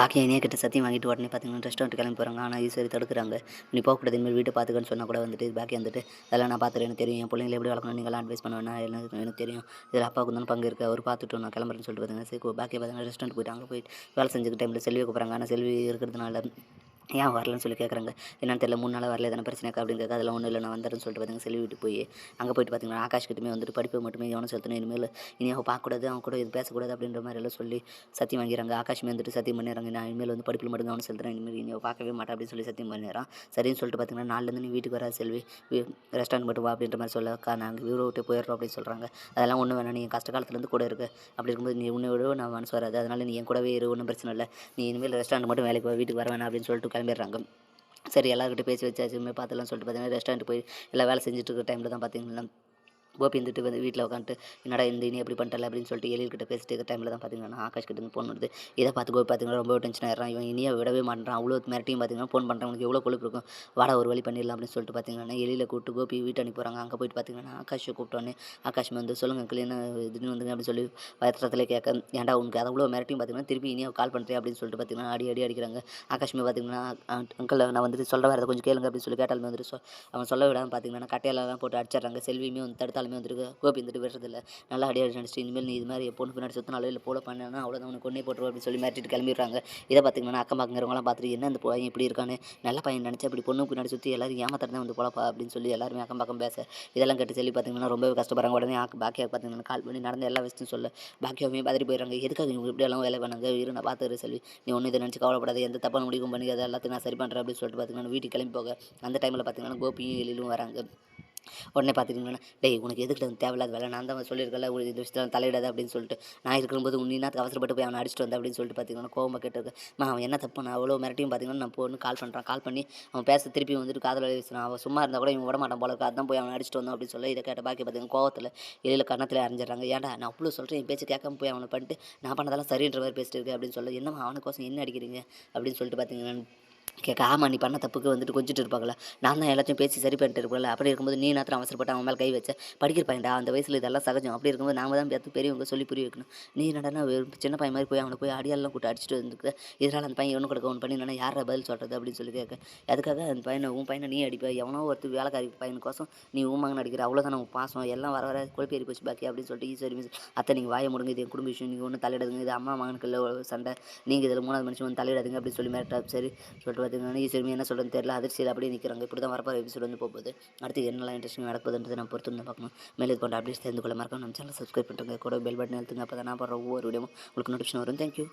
பாக்கி இனியா கிட்ட சத்தியம் வாங்கிட்டு உடனே பார்த்தீங்கன்னா ரெஸ்டாரண்ட் கிளம்பி போகிறாங்க ஆனால் ஈஸ்வரி தடுக்கிறாங்க. நீ போகக்கூடாது இனிமேல் வீட்டை பார்த்துக்கன்னு சொன்னால் கூட வந்துட்டு பாக்கி வந்துட்டு அதெல்லாம் நான் பார்த்துட்டு எனக்கு தெரியும். என் பிள்ளைங்களை எப்படி வளர்க்கணும் நீங்களாம் அட்வைஸ் பண்ணுவேன்னா எனக்கு எனக்கு தெரியும். இதில் அப்பாவுக்கு தான் பங்கு இருக்குது அவர் பார்த்துட்டு நான் கிளம்புறேன்னு சொல்லிட்டு பார்த்தீங்கன்னா சரி பாக்கி பார்த்தீங்கன்னா ரெஸ்டாரண்ட் போயிட்டு அங்கே போயிட்டு வேலை செஞ்சுக்க டைமில் செல்வி கூப்பிட்றாங்க. ஆனால் செல்வி இருக்கிறதுனால ஏன் வரலன்னு சொல்லி கேட்குறாங்க. என்னன்னு தெரியல மூணு நாளாக வரல எதனா பிரச்சனைக்கா அப்படின்னு கேட்க அதெல்லாம் ஒன்றும் இல்லை நான் வந்துடுறேன் சொல்லிட்டு பார்த்தீங்கன்னா செல்வி விட்டு போய் அங்கே போயிட்டு பார்த்தீங்கன்னா ஆகாஷ் கிட்டமே வந்துட்டு படிப்பை மட்டுமே கவனம் செலுத்தணும் இனிமேல் இனி அவன் பார்க்கக்கூடாது அவன் கூட இது பேசக்கூடாது அப்படின்ற மாதிரி எல்லாம் சொல்லி சத்தியம் வாங்கிறாங்க ஆகாஷ்மே வந்துட்டு சத்தியம் பண்ணிடுறாங்க நான் இனிமேல் வந்து படிப்பில் மட்டும் கவனம் செலுத்துறேன் இனிமேல் இனி பார்க்கவே மாட்டேன் அப்படின்னு சொல்லி சத்தியம் பண்ணிடுறான். சரின்னு சொல்லிட்டு பார்த்தீங்கன்னா நாலுலேருந்து நீ வீட்டுக்கு வர செல்வி ரெஸ்டாரண்ட் மட்டும் வா அப்படின்ற மாதிரி சொல்லக்கா நாங்கள் வீடு விட்டு போயிடுறோம் அப்படின்னு சொல்கிறாங்க அதெல்லாம் ஒன்றும் வேணாம் நீ என் கஷ்ட காலத்துலேருந்து கூட இருக்குது அப்படி இருக்கும்போது நீ உன்னை விட நான் மனசு வராது. அதனால் நீ என் கூடவே இரு ஒன்றும் பிரச்சனை இல்லை. நீ இனிமேல் ரெஸ்டாரண்ட் மட்டும் வேலைக்கு வா வீட்டுக்கு வர வேணாம் அப்படின்னு சொல்லிட்டு கிளம்பிடுறாங்க சரி எல்லாருக்கிட்ட பேசி வச்சாச்சு. பார்த்துலாம் சொல்லிட்டு பார்த்தீங்கன்னா ரெஸ்டாரண்ட் போய் எல்லாம் வேலை செஞ்சுட்டு இருக்க டைமில் தான் பார்த்தீங்கன்னா கோபி இருந்துட்டு வந்து வீட்டில் உட்காந்துட்டு என்னடா இந்த இனி எப்படி பண்ணிட்டல அப்படின்னு சொல்லிட்டு எழில்கிட்ட பேசிட்டு இருக்க டைமில் தான் பார்த்தீங்கன்னா ஆகாஷ் கிட்ட இருந்து ஃபோன் வருது. இதை பார்த்து கோபி பார்த்தீங்கன்னா ரொம்ப டென்ஷன் ஆயிடுறான். இவன் இனியை விடவே மாட்டான் அவ்வளோ மிரட்டியும் பார்த்தீங்கன்னா ஃபோன் பண்ணுறான் உனக்கு எவ்வளோ கொழுப்பு இருக்கும். வாடா ஒரு வழி பண்ணிடலாம் அப்படின்னு சொல்லிட்டு பார்த்தீங்கன்னா எழில கூப்பிட்டு கோபி வீட்டு அனுப்பிடுறாங்க போகிறாங்க அங்கே போயிட்டு பார்த்தீங்கன்னா ஆகாஷை கூப்பிட்டோன்னே ஆகாஷ் வந்து சொல்லுங்கள் அங்கிள் என்ன வந்துங்க அப்படின்னு சொல்லி வயத்திரத்தில் கேட்க ஏன்டா உனக்கு அது அவ்வளோ மிரட்டியும் பார்த்தீங்கன்னா திருப்பி இனியாக கால் பண்ணுறேன் அப்படின்னு சொல்லிட்டு பார்த்தீங்கன்னா அடி அடி அடிக்கிறாங்க. ஆகாஷ்மே பார்த்தீங்கன்னா அங்கிள் நான் வந்துட்டு சொல்கிற வரதை கொஞ்சம் கேளுங்க அப்படின்னு சொல்லி கேட்டாலுமே வந்துட்டு சொ- அவன் சொல்ல விடாமல் பார்த்தீங்கன்னா கட்டையெல்லாம் போட்டு அடிச்சிடுறாங்க. செல்வியுமே வந்து தடுத்தாலுமே வந்துருக்கு. கோபி வந்துட்டு விடுறதில்ல நல்லா அடியாடி அடி நடிச்சு இனிமேல் நீ இது மாதிரி என் பொண்ணு பின்னாடி சுத்தினாலும் இல்லை போல பண்ணனா அவ்வளோதான் உனக்கு கொண்டே போட்டுருவோம் அப்படின்னு சொல்லி மாட்டிட்டு கிளம்பிடுறாங்க. இதை பார்த்தீங்கன்னா அக்கம் பக்கங்கிறவங்களாம் பார்த்துட்டு என்ன இந்த பையன் இப்படி இருக்கான்னு? நல்ல பையன் நினச்சி அப்படி பொண்ணு பின்னாடி சுற்றி எல்லாரும் ஏமாத்துறதா வந்து போலப்பா அப்படின்னு சொல்லி எல்லாருமே அக்கம் பக்கம் பேச இதெல்லாம் கேட்டு சொல்லி பார்த்தீங்கன்னா ரொம்பவே கஷ்டப்படுறாங்க. உடனே ஆக்கு பாக்கியா பார்த்தீங்கன்னா கால் பண்ணி நடந்த எல்லா விஷயத்தையும் சொல்ல. பாக்கியாவே பார்த்துட்டு போயிடுறாங்க. எதுக்காக இவங்க இப்படி எல்லாம் வேலை பண்ணாங்க? இரு நான் பார்த்துக்கிறேன் செல்வி. நீ ஒன்றும் இதை நினச்சி கவலைப்படாத. எந்த தப்பான முடிவும் அதை எல்லாத்தையும் நான் சரி பண்ணுறேன் அப்படின்னு சொல்லிட்டு பார்த்தீங்கன்னா வீட்டுக்கு கிளம்பி போக அந்த டைமில் பார்த்தீங்கன்னா கோபியும் எழிலும் வராங்க. உடனே பார்த்துக்கிங்கன்னா டேய் உனக்கு எதுக்கு தேவையில்லாத வேலை? நான் தான் சொல்லியிருக்கல ஒரு இந்த விஷயத்தில் தலையிடாது அப்படின்னு சொல்லிட்டு. நான் இருக்கும்போது உன்னினா அவசரப்பட்டு போய் அவனை அடிச்சுட்டு வந்தேன் அப்படின்னு சொல்லிட்டு பார்த்தீங்கன்னா கோவமாக கேட்டிருக்கேன் மா அவன் என்ன தப்பு? நான் அவ்வளோ மிரட்டியும் பார்த்தீங்கன்னா நான் பொண்ணு கால் பண்ணுறான் கால் பண்ணி அவன் பேச திருப்பி வந்துட்டு காதல் பேசுகிறான் அவன் சும்மா இருந்தால் கூட இவன் விடமாட்டான் போல அதான் போய் அவனை அடிச்சுட்டு வந்தோம் அப்படின்னு சொல்லி இதை கேட்ட பாக்கி பார்த்தீங்கன்னா கோவத்தில் எழில கன்னத்தில் அரைஞ்சிடறாங்க. ஏன்டா நான் அவ்வளோ சொல்கிறேன் என் பேச்சு கேட்காம போய் அவனை பண்ணிட்டு நான் பண்ணதெல்லாம் சரின்ற மாதிரி பேசிட்டு இருக்கேன் அப்படின்னு சொல்லி என்னம்மா அவனுக்கோசம் என்ன அடிக்கிறீங்க? அப்படின்னு சொல்லிட்டு பார்த்தீங்கன்னா கேட்க ஆமாம் நீ பண்ண தப்புக்கு வந்துட்டு கொஞ்சிட்டு இருப்பாங்களா நான் தான் எல்லாத்தையும் பேசி சரி பண்ணிட்டு இருப்பேன்ல. அப்படி இருக்கும்போது நீ நேரத்தில் அவசரப்பட்டு அவன் மேலே கை வச்ச? படிக்கிற பையன்டா அந்த வயசில் இதெல்லாம் சகஜம். அப்படி இருக்கும்போது நாம தான் பார்த்து பெரியவங்க சொல்லி புரிய வைக்கணும். நீ என்னடா சின்ன பையன் மாதிரி போய் அவனை போய் அடியாலாம் கூட்ட அடிச்சுட்டு வந்துருக்கு. இதனால் அந்த பையன் ஒன்று கொடுக்க ஒன்று பண்ணி நான் யாரை பதில் சொல்கிறது அப்படின்னு சொல்லி கேட்க அதுக்காக அந்த பையனை உன் பையனை நீ அடிப்ப? எவனோ ஒருத்தர் வேலைக்காரி பையனுக்கோசம் நீ உன் மகன் அடிக்கிற. அவ்வளோதான் உன் பாசம். எல்லாம் வர வர குழப்பேறி போச்சு பாக்கி அப்படின்னு சொல்லிட்டு ஈஸ்வரி மிஸ் அத்தை நீங்கள் வாய முடிங்க. இது என் குடும்ப விஷயம். நீங்கள் ஒன்றும் தலையிடாதுங்க. இது அம்மா மகனுக்கு இல்லை. சண்டை. நீங்கள் இதில் மூணாவது மனுஷன் வந்து தலையிடாதுங்க. அப்படின்னு சொல்லி மேட்டா சரி சொல்லிட்டு பார்த்தீங்கன்னா ஈஸ்வரி என்ன சொல்கிறேன்னு தெரியல. அதிர்ச்சியில் அப்படியே நிற்கிறாங்க இப்படி தான் வரப்போ எபிசோட் வந்து போகுது அடுத்து என்னெல்லாம் இன்ட்ரெஸ்டிங் நடக்குதுன்றதை நான் பொறுத்து வந்து பார்க்கணும். மேலே இது போன்ற அப்டேட்ஸ் தெரிந்து கொள்ள மறக்காம நம்ம சேனல் சப்ஸ்கிரைப் பண்ணுறேங்க கூட பெல் பட்டன் எழுத்துங்க அப்போ தான் நான் போடுற ஒவ்வொரு வீடியோவும் உங்களுக்கு நோட்டிஃபிகேஷன் வரும். தேங்க்யூ